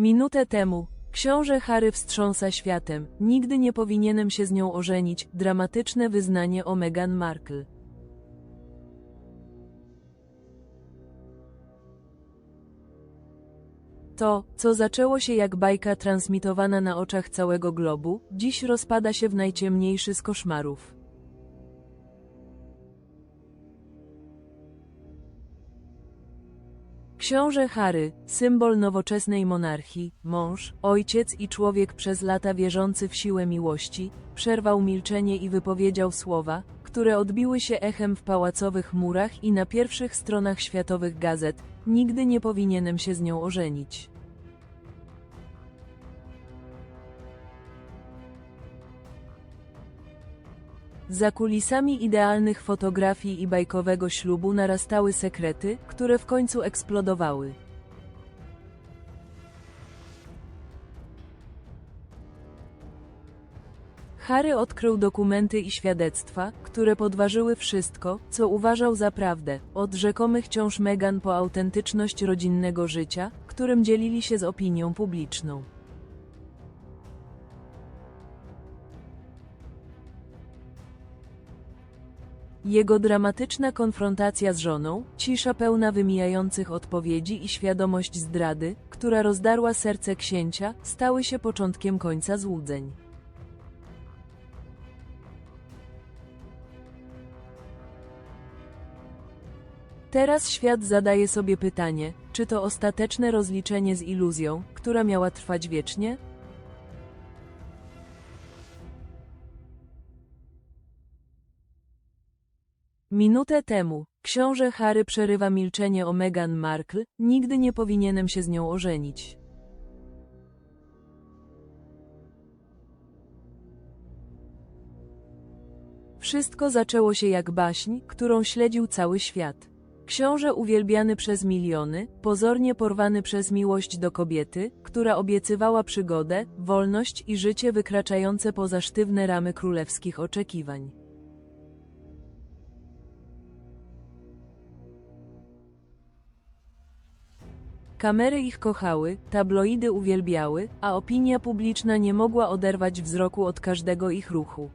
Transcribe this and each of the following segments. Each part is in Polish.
Minutę temu. Książę Harry wstrząsa światem. Nigdy nie powinienem się z nią ożenić. Dramatyczne wyznanie o Meghan Markle. To, co zaczęło się jak bajka transmitowana na oczach całego globu, dziś rozpada się w najciemniejszy z koszmarów. Książę Harry, symbol nowoczesnej monarchii, mąż, ojciec i człowiek przez lata wierzący w siłę miłości, przerwał milczenie i wypowiedział słowa, które odbiły się echem w pałacowych murach i na pierwszych stronach światowych gazet. Nigdy nie powinienem się z nią ożenić. Za kulisami idealnych fotografii i bajkowego ślubu narastały sekrety, które w końcu eksplodowały. Harry odkrył dokumenty i świadectwa, które podważyły wszystko, co uważał za prawdę, od rzekomych ciąż Meghan po autentyczność rodzinnego życia, którym dzielili się z opinią publiczną. Jego dramatyczna konfrontacja z żoną, cisza pełna wymijających odpowiedzi i świadomość zdrady, która rozdarła serce księcia, stały się początkiem końca złudzeń. Teraz świat zadaje sobie pytanie, czy to ostateczne rozliczenie z iluzją, która miała trwać wiecznie? Minutę temu, książę Harry przerywa milczenie o Meghan Markle, nigdy nie powinienem się z nią ożenić. Wszystko zaczęło się jak baśń, którą śledził cały świat. Książę uwielbiany przez miliony, pozornie porwany przez miłość do kobiety, która obiecywała przygodę, wolność i życie wykraczające poza sztywne ramy królewskich oczekiwań. Kamery ich kochały, tabloidy uwielbiały, a opinia publiczna nie mogła oderwać wzroku od każdego ich ruchu.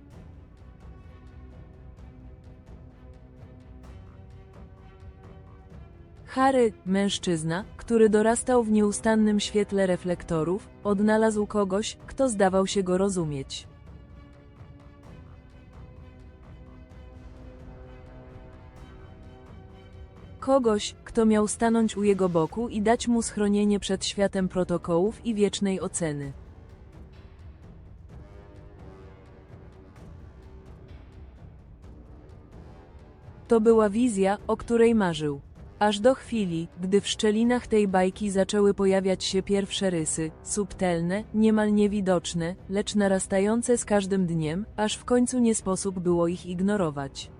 Harry, mężczyzna, który dorastał w nieustannym świetle reflektorów, odnalazł kogoś, kto zdawał się go rozumieć. Kogoś, kto miał stanąć u jego boku i dać mu schronienie przed światem protokołów i wiecznej oceny. To była wizja, o której marzył. Aż do chwili, gdy w szczelinach tej bajki zaczęły pojawiać się pierwsze rysy, subtelne, niemal niewidoczne, lecz narastające z każdym dniem, aż w końcu nie sposób było ich ignorować.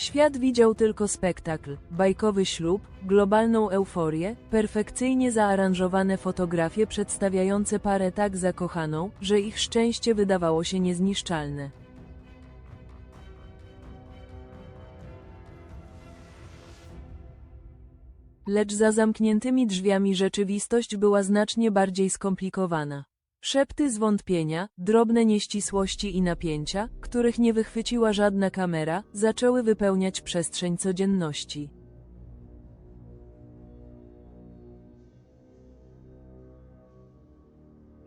Świat widział tylko spektakl, bajkowy ślub, globalną euforię, perfekcyjnie zaaranżowane fotografie przedstawiające parę tak zakochaną, że ich szczęście wydawało się niezniszczalne. Lecz za zamkniętymi drzwiami rzeczywistość była znacznie bardziej skomplikowana. Szepty zwątpienia, drobne nieścisłości i napięcia, których nie wychwyciła żadna kamera, zaczęły wypełniać przestrzeń codzienności.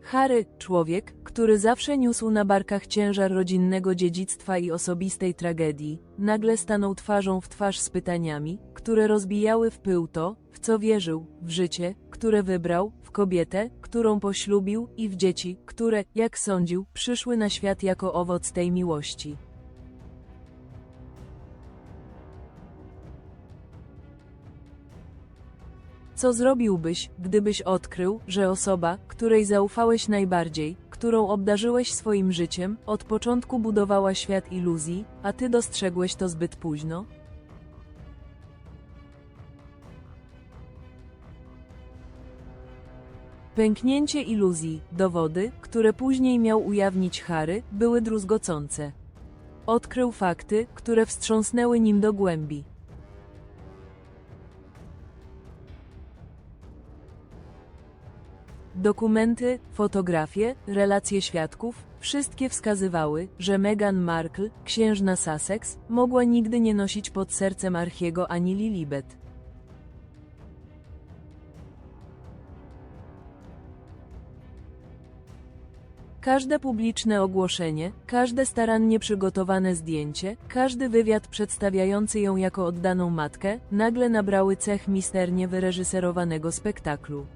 Harry, człowiek, który zawsze niósł na barkach ciężar rodzinnego dziedzictwa i osobistej tragedii, nagle stanął twarzą w twarz z pytaniami, które rozbijały w pył to, w co wierzył, w życie, które wybrał, w kobietę, którą poślubił i w dzieci, które, jak sądził, przyszły na świat jako owoc tej miłości. Co zrobiłbyś, gdybyś odkrył, że osoba, której zaufałeś najbardziej, którą obdarzyłeś swoim życiem, od początku budowała świat iluzji, a ty dostrzegłeś to zbyt późno? Pęknięcie iluzji, dowody, które później miał ujawnić Harry, były druzgocące. Odkrył fakty, które wstrząsnęły nim do głębi. Dokumenty, fotografie, relacje świadków, wszystkie wskazywały, że Meghan Markle, księżna Sussex, mogła nigdy nie nosić pod sercem Archiego ani Lilibet. Każde publiczne ogłoszenie, każde starannie przygotowane zdjęcie, każdy wywiad przedstawiający ją jako oddaną matkę, nagle nabrały cech misternie wyreżyserowanego spektaklu.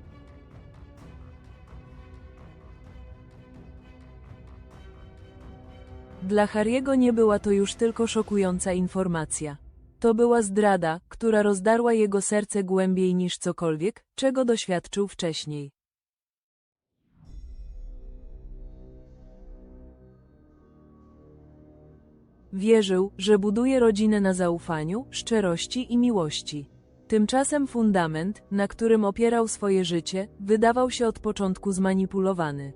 Dla Harry'ego nie była to już tylko szokująca informacja. To była zdrada, która rozdarła jego serce głębiej niż cokolwiek, czego doświadczył wcześniej. Wierzył, że buduje rodzinę na zaufaniu, szczerości i miłości. Tymczasem fundament, na którym opierał swoje życie, wydawał się od początku zmanipulowany.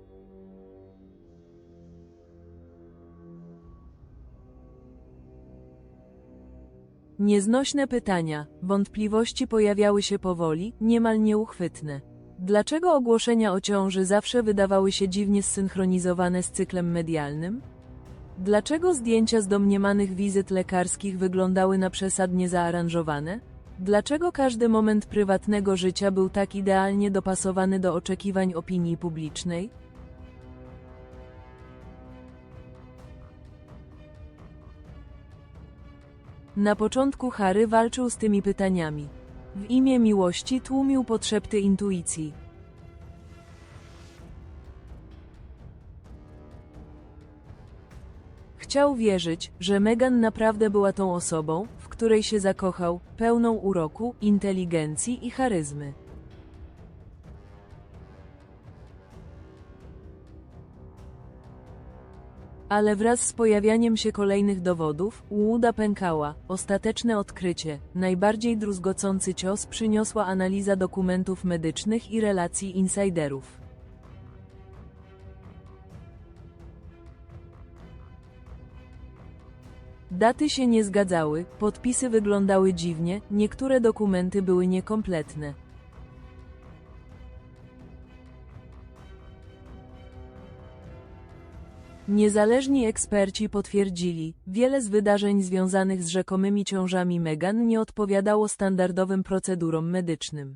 Nieznośne pytania, wątpliwości pojawiały się powoli, niemal nieuchwytne. Dlaczego ogłoszenia o ciąży zawsze wydawały się dziwnie zsynchronizowane z cyklem medialnym? Dlaczego zdjęcia z domniemanych wizyt lekarskich wyglądały na przesadnie zaaranżowane? Dlaczego każdy moment prywatnego życia był tak idealnie dopasowany do oczekiwań opinii publicznej? Na początku Harry walczył z tymi pytaniami. W imię miłości tłumił podszepty intuicji. Chciał wierzyć, że Meghan naprawdę była tą osobą, w której się zakochał, pełną uroku, inteligencji i charyzmy. Ale wraz z pojawianiem się kolejnych dowodów, łuda pękała. Ostateczne odkrycie, najbardziej druzgocący cios przyniosła analiza dokumentów medycznych i relacji insiderów. Daty się nie zgadzały, podpisy wyglądały dziwnie, niektóre dokumenty były niekompletne. Niezależni eksperci potwierdzili, wiele z wydarzeń związanych z rzekomymi ciążami Meghan nie odpowiadało standardowym procedurom medycznym.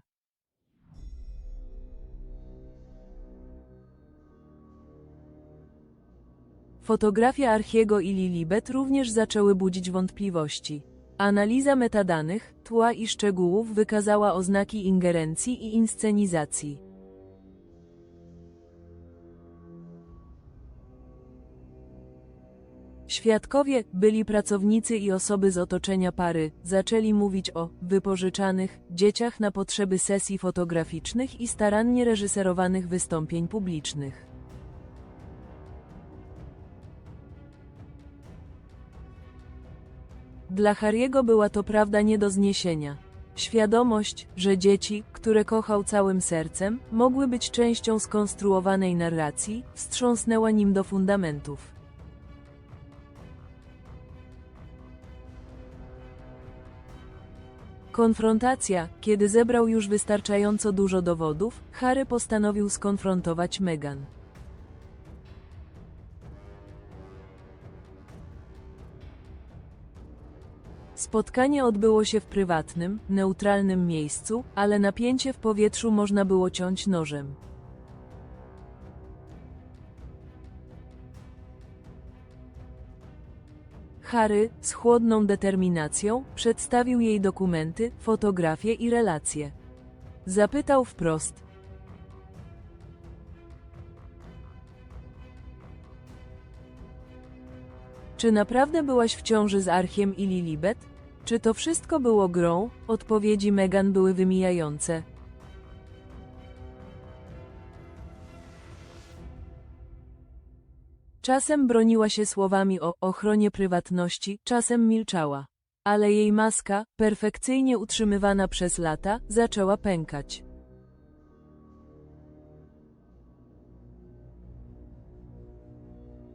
Fotografia Archiego i Lilibet również zaczęły budzić wątpliwości. Analiza metadanych, tła i szczegółów wykazała oznaki ingerencji i inscenizacji. Świadkowie, byli pracownicy i osoby z otoczenia pary, zaczęli mówić o wypożyczanych dzieciach na potrzeby sesji fotograficznych i starannie reżyserowanych wystąpień publicznych. Dla Harry'ego była to prawda nie do zniesienia. Świadomość, że dzieci, które kochał całym sercem, mogły być częścią skonstruowanej narracji, wstrząsnęła nim do fundamentów. Konfrontacja, kiedy zebrał już wystarczająco dużo dowodów, Harry postanowił skonfrontować Meghan. Spotkanie odbyło się w prywatnym, neutralnym miejscu, ale napięcie w powietrzu można było ciąć nożem. Harry, z chłodną determinacją, przedstawił jej dokumenty, fotografie i relacje. Zapytał wprost. Czy naprawdę byłaś w ciąży z Archiem i Lilibet? Czy to wszystko było grą? Odpowiedzi Megan były wymijające. Czasem broniła się słowami o ochronie prywatności, czasem milczała. Ale jej maska, perfekcyjnie utrzymywana przez lata, zaczęła pękać.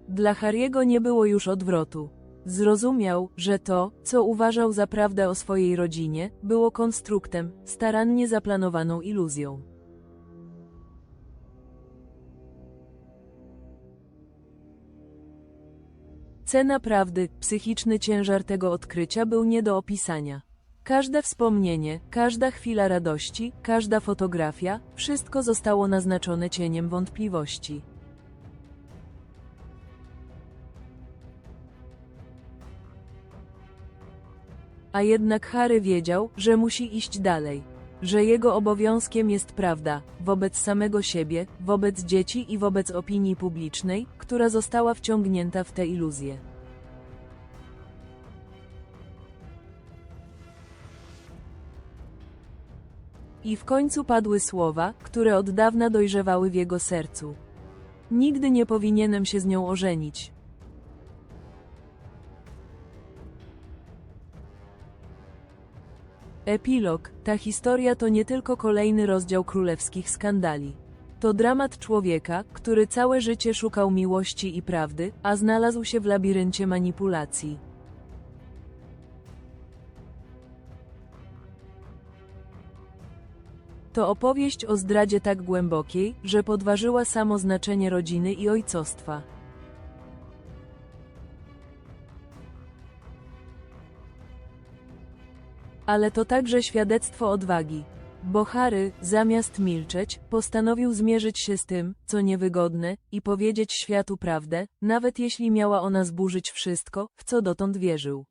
Dla Harry'ego nie było już odwrotu. Zrozumiał, że to, co uważał za prawdę o swojej rodzinie, było konstruktem, starannie zaplanowaną iluzją. Cena prawdy, psychiczny ciężar tego odkrycia był nie do opisania. Każde wspomnienie, każda chwila radości, każda fotografia, wszystko zostało naznaczone cieniem wątpliwości. A jednak Harry wiedział, że musi iść dalej. Że jego obowiązkiem jest prawda, wobec samego siebie, wobec dzieci i wobec opinii publicznej, która została wciągnięta w tę iluzję. I w końcu padły słowa, które od dawna dojrzewały w jego sercu. Nigdy nie powinienem się z nią ożenić. Epilog. Ta historia to nie tylko kolejny rozdział królewskich skandali. To dramat człowieka, który całe życie szukał miłości i prawdy, a znalazł się w labiryncie manipulacji. To opowieść o zdradzie tak głębokiej, że podważyła samo znaczenie rodziny i ojcostwa. Ale to także świadectwo odwagi. Bo Harry, zamiast milczeć, postanowił zmierzyć się z tym, co niewygodne, i powiedzieć światu prawdę, nawet jeśli miała ona zburzyć wszystko, w co dotąd wierzył.